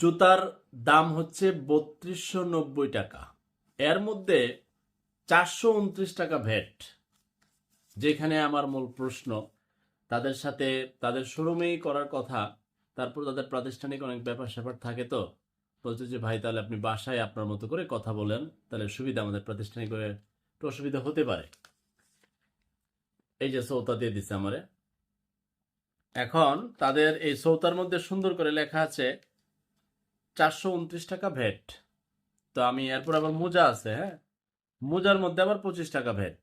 জুতার দাম হচ্ছে বত্রিশশো নব্বই টাকা। এর মধ্যে চারশো উনত্রিশ টাকা ভ্যাট যেখানে আমার মূল প্রশ্ন। তাদের সাথে তাদের শোরুমেই করার কথা, তারপর তাদের প্রাতিষ্ঠানিক অনেক ব্যাপার স্যাপার থাকে তো। বলছে যে, ভাই, তাহলে আপনি বাসায় আপনার মতো করে কথা বলেন, তাহলে সুবিধা আমাদের প্রাতিষ্ঠানিক একটু অসুবিধা হতে পারে। এই যে সৌতা দিয়ে দিচ্ছে আমারে। এখন তাদের এই সৌতার মধ্যে সুন্দর করে লেখা আছে চারশো উনত্রিশ টাকা ভ্যাট তো আমি এরপর আবার মোজা আছে হ্যাঁ? মোজার মধ্যে আবার পঁচিশ টাকা ভ্যাট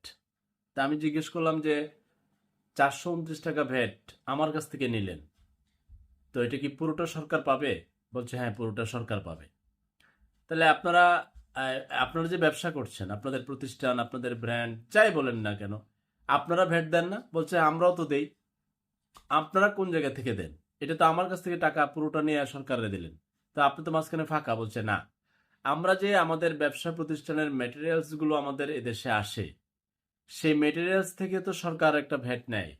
তা আমি জিজ্ঞেস করলাম যে, চারশো উনত্রিশ টাকা ভ্যাট আমার কাছ থেকে নিলেন। তো এটা কি পুরোটা সরকার পাবে? বলছে হ্যাঁ পুরোটা সরকার পাবে। তাহলে আপনারা আপনারা যে ব্যবসা করছেন, আপনাদের প্রতিষ্ঠান, আপনাদের ব্র্যান্ড, যাই বলেন না কেন, আপনারা ভ্যাট দেন না? বলছে, আমরাও তো দেই। আপনারা কোন জায়গা থেকে দেন? এটা তো আমার কাছ থেকে টাকা পুরোটা নিয়ে সরকারে দিলেন। তো আপনি তো মাঝখানে ফাঁকা বলছে না। আমরা যে আমাদের ব্যবসা প্রতিষ্ঠানের মেটেরিয়ালসগুলো আমাদের এদেশে আসে, সেই মেটেরিয়ালস থেকে তো সরকার একটা ভ্যাট নেয়।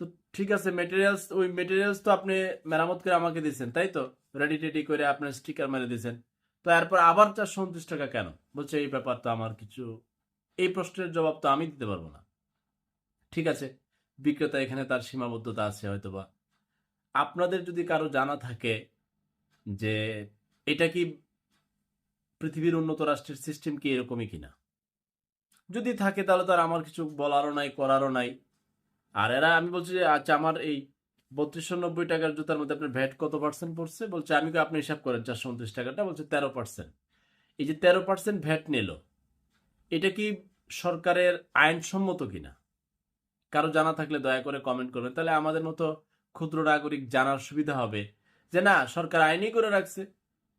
তো ঠিক আছে মেটেরিয়ালস ওই মেটেরিয়ালস তো আপনি মেরামত করে আমাকে দিয়েছেন, তাই তো? রেডি টেডি করে আপনার স্টিকার মেরে দিয়েছেন। তো এরপর আবার চারশো উনত্রিশ টাকা কেন? বলছে, এই ব্যাপার তো আমার কিছু, এই প্রশ্নের জবাব তো আমি দিতে পারব না। ঠিক আছে, বিক্রেতা এখানে তার সীমাবদ্ধতা আছে হয়তোবা। আপনাদের যদি কারও জানা থাকে যে এটা কি পৃথিবীর উন্নত রাষ্ট্রের সিস্টেম কি এরকমই কিনা? যদি থাকে তাহলে তো আর আমার কিছু বলারও নাই, করারও নাই। আর এরা, আমি বলছি যে আচ্ছা আমার এই বত্রিশশো নব্বই টাকার জুতার মধ্যে আপনার ভ্যাট কত পার্সেন্ট পড়ছে? বলছে, আমি আপনি হিসাব করেন, চারশো উনত্রিশ টাকাটা, বলছে, তেরো পার্সেন্ট এই যে তেরো পার্সেন্ট ভ্যাট নিল, এটা কি সরকারের আইনসম্মত কিনা? কারও জানা থাকলে দয়া করে কমেন্ট করবেন। তাহলে আমাদের মতো ক্ষুদ্র নাগরিক জানার সুবিধা হবে। যে না, সরকার আইনই করে রাখছে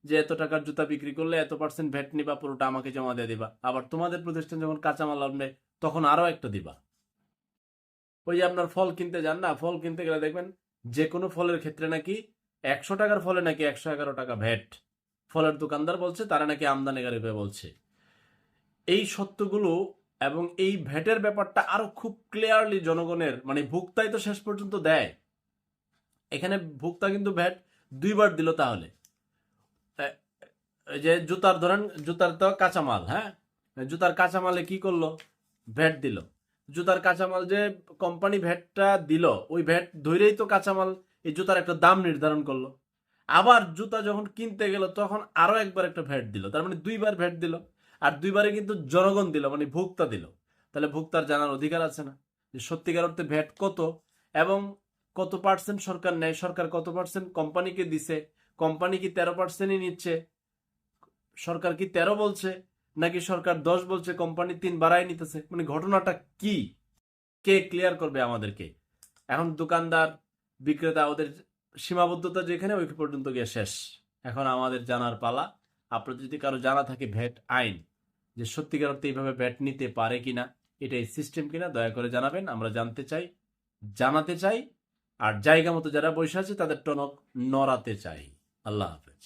যে এত টাকার জুতা বিক্রি করলে এত পার্সেন্ট ভ্যাট নিবা, পুরোটা আমাকে জমা দিয়ে দিবা। আবার তোমাদের প্রতিষ্ঠান যখন কাঁচামাল আনবে, তখন আরও একটা দিবা। ওই যে আপনার ফল কিনতে যান না, ফল কিনতে গেলে দেখবেন যে কোনো ফলের ক্ষেত্রে নাকি একশো টাকার ফলে নাকি একশো এগারো টাকা ভ্যাট ফলের দোকানদার বলছে, তারা নাকি আমদানিকারী হয়ে বলছে। এই সত্যগুলো এবং এই ভ্যাটের ব্যাপারটা আরও খুব ক্লিয়ারলি জনগণের মানে ভোক্তাই তো শেষ পর্যন্ত দেয়। এখানে ভোক্তা কিন্তু ভ্যাট দুইবার দিল তাহলে। যে জুতার, ধরেন জুতার তো কাঁচামাল হ্যাঁ? জুতার কাঁচামালে কি করল? ভ্যাট দিল। জুতার কাঁচামাল যে কোম্পানি ভ্যাটটা দিল, ওই ভ্যাট ধরেই তো কাঁচামাল এই জুতার একটা দাম নির্ধারণ করল। আবার জুতা যখন কিনতে গেল, তখন আরও একবার একটা ভ্যাট দিল। তার মানে দুইবার ভ্যাট দিল। আর দুইবারে কিন্তু জনগণ দিল মানে ভোক্তা দিল। তাহলে ভোক্তার জানার অধিকার আছে না? যে সত্যিকার অর্থে ভ্যাট কত? এবং কত পার্সেন্ট সরকার নেয়? সরকার কত পার্সেন্ট কোম্পানিকে দিছে? কোম্পানি কি তেরো পার্সেন্টই নিচ্ছে? সরকার কি তেরো বলছে? নাকি সরকার দশ বলছে? কোম্পানি তিন বাড়াই নিতেছে? মানে ঘটনাটা কি? কে ক্লিয়ার করবে আমাদেরকে? এখন দোকানদার, বিক্রেতা, ওদের সীমাবদ্ধতা যেখানে ওই পর্যন্ত গিয়ে শেষ। এখন আমাদের জানার পালা। আপনার যদি কারও জানা থাকে ভ্যাট আইন, যে সত্যিকার অর্থে এইভাবে ভ্যাট নিতে পারে কিনা, এটাই সিস্টেম কিনা, দয়া করে জানাবেন। আমরা জানতে চাই, জানাতে চাই আর জায়গা মতো যারা বসে আছে তাদের টনক নড়াতে চাই। আল্লাহ হাফেজ।